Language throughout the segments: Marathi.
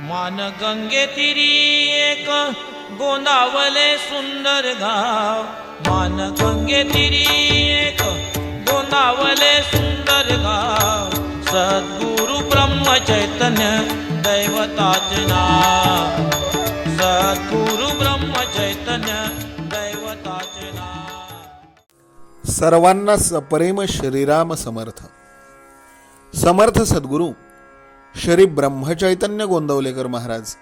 मान गंगे तिरी एक गोंदावले सुंदर गाव. मान गंगे तिरी एक गोंदावले सुंदर गाव. सद्गुरु ब्रह्म चैतन्य दैवताचे नाव. सद्गुरु ब्रह्म चैतन्य दैवताचे नाव. सर्वांना सप्रेम श्रीराम समर्थ. समर्थ सद्गुरू. श्री ब्रह्मचैतन्य गोंदवलेकर महाराज.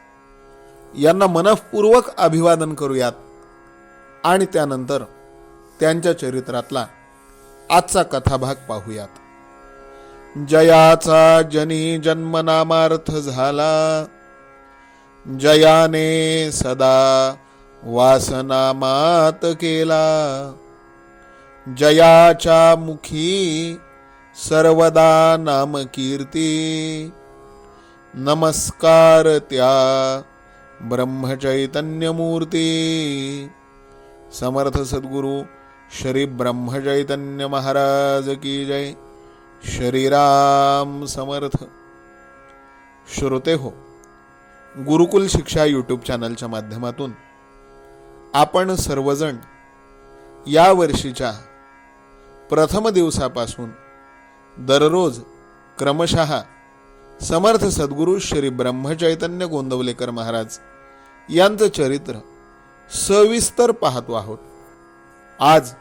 यांना मनःपूर्वक अभिवादन करूयात. आणि त्यानंतर त्यांच्या चरित्रातला आजचा कथाभाग पाहूयात. जयाचा जनी जन्मनामार्थ झाला. जयाने सदा वासनामात केला. जयाच्या मुखी सर्वदा नाम कीर्ती नमस्कार त्या ब्रह्मचैतन्यमूर्ती। समर्थ सद्गुरु श्री ब्रह्मचैतन्य महाराज की जय। श्रीराम समर्थ। श्रोते हो गुरुकुल शिक्षा यूट्यूब चॅनलच्या माध्यमातून आपण सर्वजण या वर्षीच्या प्रथम दिवसापासून दररोज क्रमशः समर्थ सद्गुरू श्री ब्रह्मचैतन्य गोंदवलेकर महाराज यांचं चरित्र सविस्तर पाहतो आहोत. आज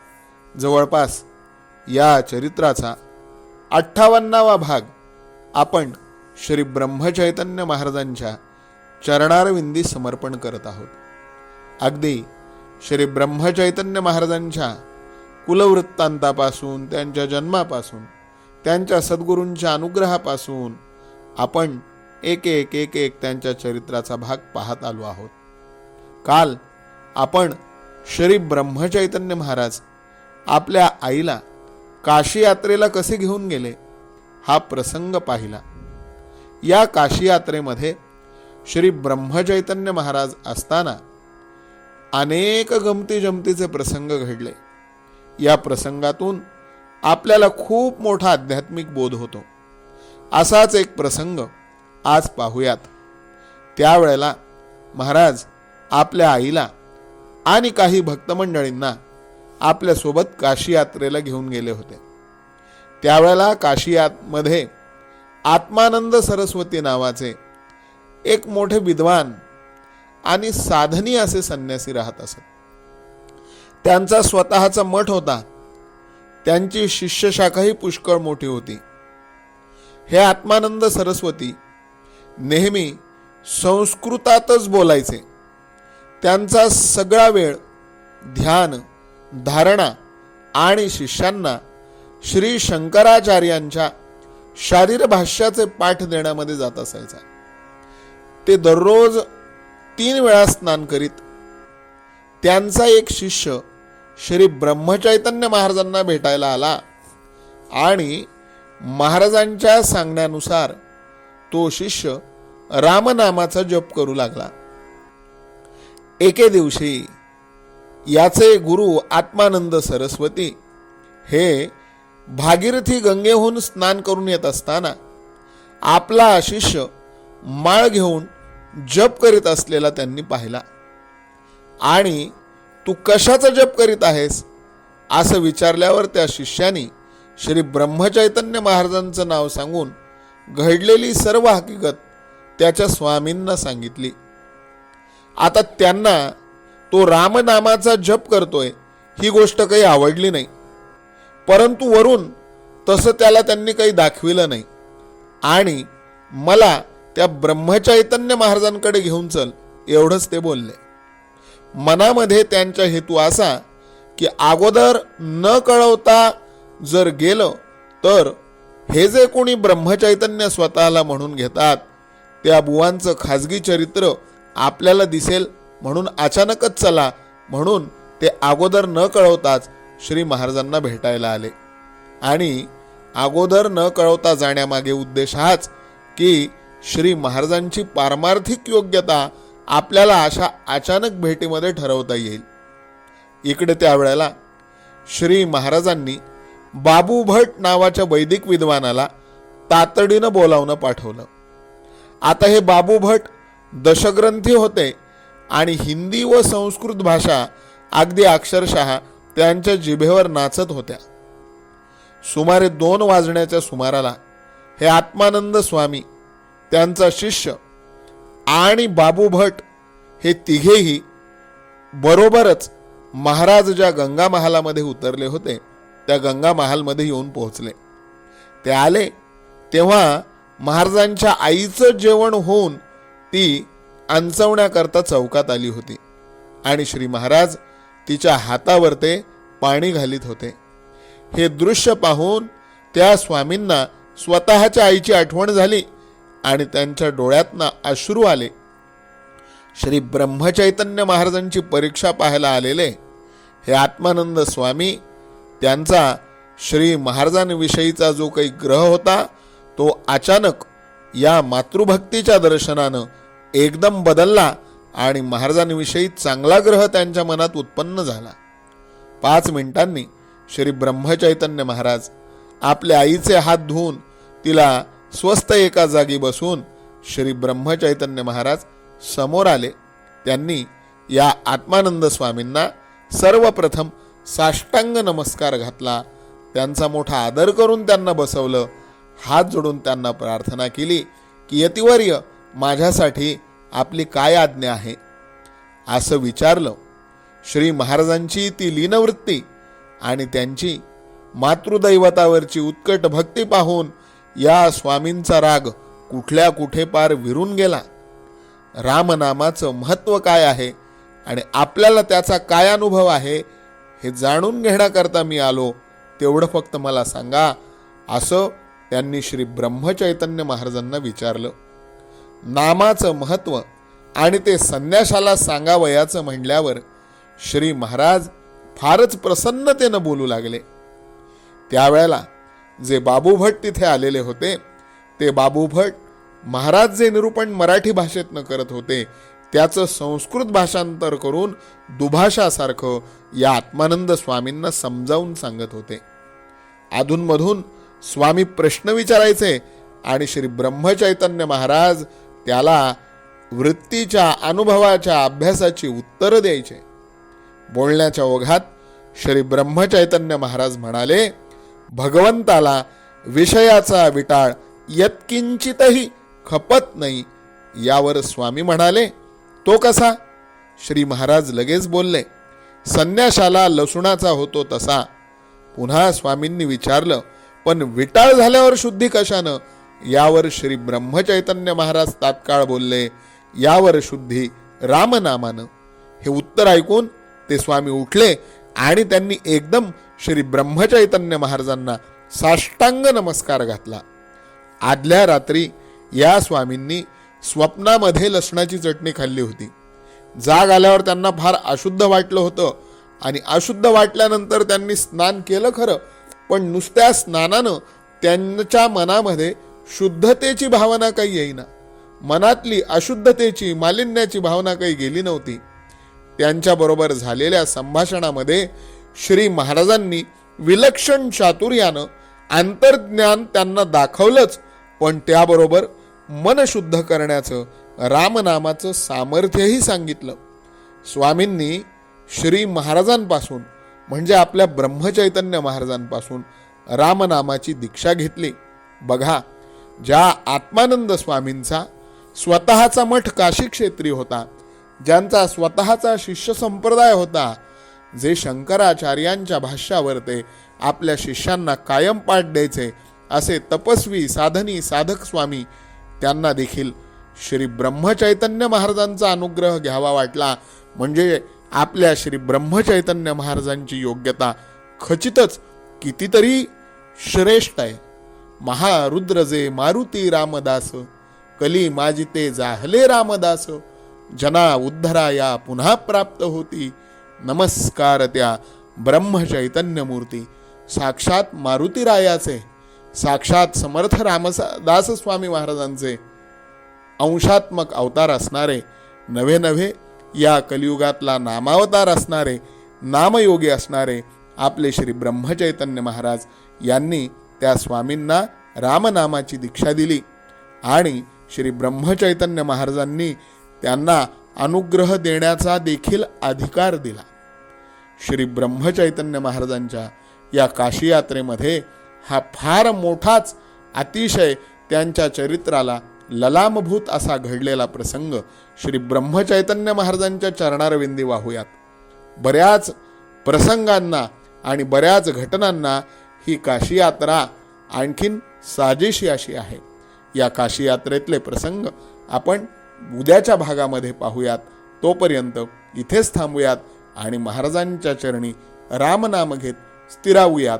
जवळपास या चरित्राचा अठ्ठावन्नावा भाग आपण श्री ब्रह्मचैतन्य महाराजांच्या चरणारविंदी समर्पण करत आहोत. अगदी श्री ब्रह्मचैतन्य महाराजांच्या कुलवृत्तांतापासून त्यांच्या जन्मापासून त्यांच्या सद्गुरूंच्या अनुग्रहापासून आपण एक एक एक एक त्यांच्या चरित्राचा भाग पाहत आलो आहोत. काल आपण श्री ब्रह्मचैतन्य महाराज आपल्या आईला काशी यात्रेला कसे घेऊन गेले हा प्रसंग पाहिला. या काशी यात्रेमध्ये श्री ब्रह्मचैतन्य महाराज असताना अनेक गमती जमतीचे प्रसंग घडले. या प्रसंगातून आपल्याला खूप मोठा आध्यात्मिक बोध होतो. असाच एक प्रसंग आज पाहूयात. त्यावेळेला महाराज आपल्या आईला आणि काही भक्तमंडळींना आपल्यासोबत काशी यात्रेला घेऊन गेले होते. त्यावेळेला काशी यातमध्ये आत्मानंद सरस्वती नावाचे एक मोठे विद्वान आणि साधनी असे संन्यासी राहत असत. त्यांचा स्वतःचा मठ होता. त्यांची शिष्यशाखाही पुष्कळ मोठी होती. हे आत्मानंद सरस्वती नेहमी संस्कृतातच बोलायचे. त्यांचा सगळा वेळ ध्यान धारणा आणि शिष्यांना श्री शंकराचार्यांच्या शारीरभाष्याचे पाठ देण्यामध्ये जात असायचा. ते दररोज तीन वेळा स्नान करीत त्यांचा एक शिष्य श्री ब्रह्मचैतन्य महाराजांना भेटायला आला आणि महाराजांच्या सांगण्यानुसार तो शिष्य रामनामाचा जप करू लागला. एके दिवशी याचे गुरु आत्मानंद सरस्वती हे भागीरथी गंगेहून स्नान करून येत असताना आपला शिष्य माळ घेऊन जप करीत असलेला त्यांनी पाहिला. आणि तू कशाचा जप करीत आहेस? असं विचारल्यावर त्या शिष्याने श्री ब्रह्मचैतन्य महाराजांचं नाव सांगून घडलेली सर्व हकीकत त्याच्या स्वामींना सांगितली. आता त्यांना तो रामनामाचा जप करतोय ही गोष्ट काही आवडली नाही. परंतु वरून तसं त्याला त्यांनी काही दाखविलं नाही. आणि मला त्या ब्रह्मचैतन्य महाराजांकडे घेऊन चल एवढंच ते बोलले. मनामध्ये त्यांचा हेतू असा की अगोदर न कळवता जर गेलं तर हे जे कोणी ब्रह्मचैतन्य स्वतःला म्हणून घेतात त्या बुवांचं खाजगी चरित्र आपल्याला दिसेल म्हणून अचानकच चला म्हणून ते अगोदर न कळवताच श्री महाराजांना भेटायला आले. आणि अगोदर न कळवता जाण्यामागे उद्देश हाच की श्री महाराजांची पारमार्थिक योग्यता आपल्याला अशा अचानक भेटीमध्ये ठरवता येईल. इकडे त्यावेळेला श्री महाराजांनी बाबू भट नावाच्या वैदिक विद्वानाला तातडीनं बोलावणं पाठवलं. आता हे बाबू भट दशग्रंथी होते आणि हिंदी व संस्कृत भाषा अगदी अक्षरशः त्यांच्या जिभेवर नाचत होत्या. सुमारे दोन वाजण्याच्या सुमाराला हे आत्मानंद स्वामी त्यांचा शिष्य आणि बाबू भट हे तिघेही बरोबरच महाराज ज्या गंगा महालामध्ये उतरले होते त्या गंगा महालमध्ये येऊन पोहोचले. ते आले तेव्हा महाराजांच्या आईचं जेवण होऊन ती अंचवण्याकरता चौकात आली होती आणि श्री महाराज तिच्या हातावर ते पाणी घालीत होते. हे दृश्य पाहून त्या स्वामींना स्वतःच्या आईची आठवण झाली आणि त्यांच्या डोळ्यातनं अश्रू आले. श्री ब्रह्मचैतन्य महाराजांची परीक्षा पाहायला आलेले हे आत्मानंद स्वामी त्यांचा श्री महाराजांविषयीचा जो काही ग्रह होता तो अचानक या मातृभक्तीच्या दर्शनानं एकदम बदलला आणि महाराजांविषयी चांगला ग्रह त्यांच्या मनात उत्पन्न झाला. पाच मिनिटांनी श्री ब्रह्मचैतन्य महाराज आपल्या आईचे हात धुवून तिला स्वस्त एका जागी बसून श्री ब्रह्मचैतन्य महाराज समोर आले. त्यांनी या आत्मानंद स्वामींना सर्वप्रथम साष्टांग नमस्कार घातला. त्यांचा मोठा आदर करून त्यांना बसवलं. हात जोडून त्यांना प्रार्थना केली की यतिवर्य माझ्यासाठी आपली काय आज्ञा आहे? असं विचारलं. श्री महाराजांची ती लीनवृत्ती आणि त्यांची मातृदैवतावरची उत्कट भक्ती पाहून या स्वामींचा राग कुठल्या कुठे पार विरून गेला. रामनामाचं महत्त्व काय आहे आणि आपल्याला त्याचा काय अनुभव आहे हे जाणून घेण्याकरता मी आलो. तेवढं फक्त मला सांगा. असं त्यांनी श्री ब्रह्मचैतन्य महाराजांना विचारलं. नामाचं महत्त्व आणि ते संन्याशाला सांगावयाचं म्हणल्यावर श्री महाराज फारच प्रसन्नतेनं बोलू लागले. त्यावेळेला जे बाबू भट तिथे आलेले होते ते बाबू भट महाराज जे निरूपण मराठी भाषेतनं करत होते त्याचं संस्कृत भाषांतर करून दुभाषासारखं या आत्मानंद स्वामींना समजावून सांगत होते. अधूनमधून स्वामी प्रश्न विचारायचे आणि श्री ब्रह्मचैतन्य महाराज त्याला वृत्तीच्या अनुभवाच्या अभ्यासाची उत्तरं द्यायचे. बोलण्याच्या ओघात श्री ब्रह्मचैतन्य महाराज म्हणाले भगवंताला विषयाचा विटाळ यत्किंचितही खपत नाही यावर स्वामी म्हणाले. तो कसा? श्री महाराज लगेच बोलले संन्याशाला लसुणाचा होतो तसा. पुन्हा स्वामींनी विचारलं पण विटाळ झाल्यावर शुद्धी कशानं? यावर श्री ब्रह्मचैतन्य महाराज तात्काळ बोलले यावर शुद्धी रामनामानं. हे उत्तर ऐकून ते स्वामी उठले आणि त्यांनी एकदम श्री ब्रह्मचैतन्य महाराजांना साष्टांग नमस्कार घातला. आदल्या रात्री या स्वामींनी स्वप्नामध्ये लसणाची चटणी खाल्ली होती. जाग आल्यावर त्यांना फार अशुद्ध वाटलं होतं आणि अशुद्ध वाटल्यानंतर त्यांनी स्नान केलं खरं पण नुसत्या स्नानानं त्यांच्या मनामध्ये शुद्धतेची भावना काही येईना. मनातली अशुद्धतेची मालिन्याची भावना काही गेली नव्हती. त्यांच्याबरोबर झालेल्या संभाषणामध्ये श्री महाराजांनी विलक्षण चातुर्यानं आंतरज्ञान त्यांना दाखवलंच पण त्याबरोबर मन शुद्ध करण्याचं रामनामाचं सामर्थ्यही सांगितलं. स्वामींनी श्री महाराजांपासून म्हणजे आपल्या ब्रह्मचैतन्य महाराजांपासून रामनामाची दीक्षा घेतली. बघा ज्या आत्मानंद स्वामींचा स्वतःचा मठ काशी क्षेत्री होता ज्यांचा स्वतःचा शिष्य संप्रदाय होता जे शंकराचार्यांच्या भाष्यावर ते आपल्या शिष्यांना कायम पाठ द्यायचे असे तपस्वी साधनी साधक स्वामी त्यांना देखील श्री ब्रह्मचैतन्य महाराजांचा अनुग्रह घ्यावा वाटला. म्हणजे आपल्या श्री ब्रह्मचैतन्य महाराजांची योग्यता खचितच कितीतरी श्रेष्ठ आहे. महारुद्र जे मारुती रामदास कली माजिते जाहले रामदास जना उद्धरा या पुन्हा प्राप्त होती. नमस्कार त्या ब्रह्मचैतन्य मूर्ती. साक्षात मारुतीरायाचे साक्षात समर्थ रामदास स्वामी महाराजांचे अंशात्मक अवतार असणारे नवे नवे या कलियुगातला नामावतार असणारे नामयोगी असणारे आपले श्री ब्रह्मचैतन्य महाराज यांनी त्या स्वामींना रामनामाची दीक्षा दिली आणि श्री ब्रह्मचैतन्य महाराजांनी त्यांना अनुग्रह देण्याचा देखील अधिकार दिला. श्री ब्रह्मचैतन्य महाराजांच्या या काशी यात्रेमध्ये हा फार मोठाच अतिशय त्यांच्या चरित्राला ललामभूत असा घडलेला प्रसंग श्री ब्रह्मचैतन्य महाराजांच्या चरणारविंदी वाहूयात. बऱ्याच प्रसंगांना आणि बऱ्याच घटनांना ही काशी यात्रा आणखीन साजेशी अशी आहे. या काशी यात्रेतले प्रसंग आपण उद्याच्या भागामध्ये पाहूयात. तोपर्यंत इथेच थांबूयात आणि महाराजांच्या चरणी रामनाम घेत स्थिरावूयात.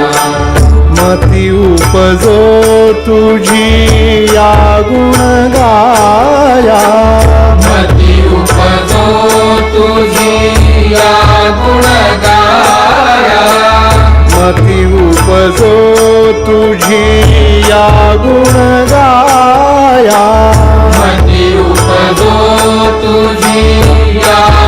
मती उपजो तुझी या गुण गाया मती उपजो तुझी या गुण गाया मती उपजो तुझी या गुण गाया मती उपजो तुझी या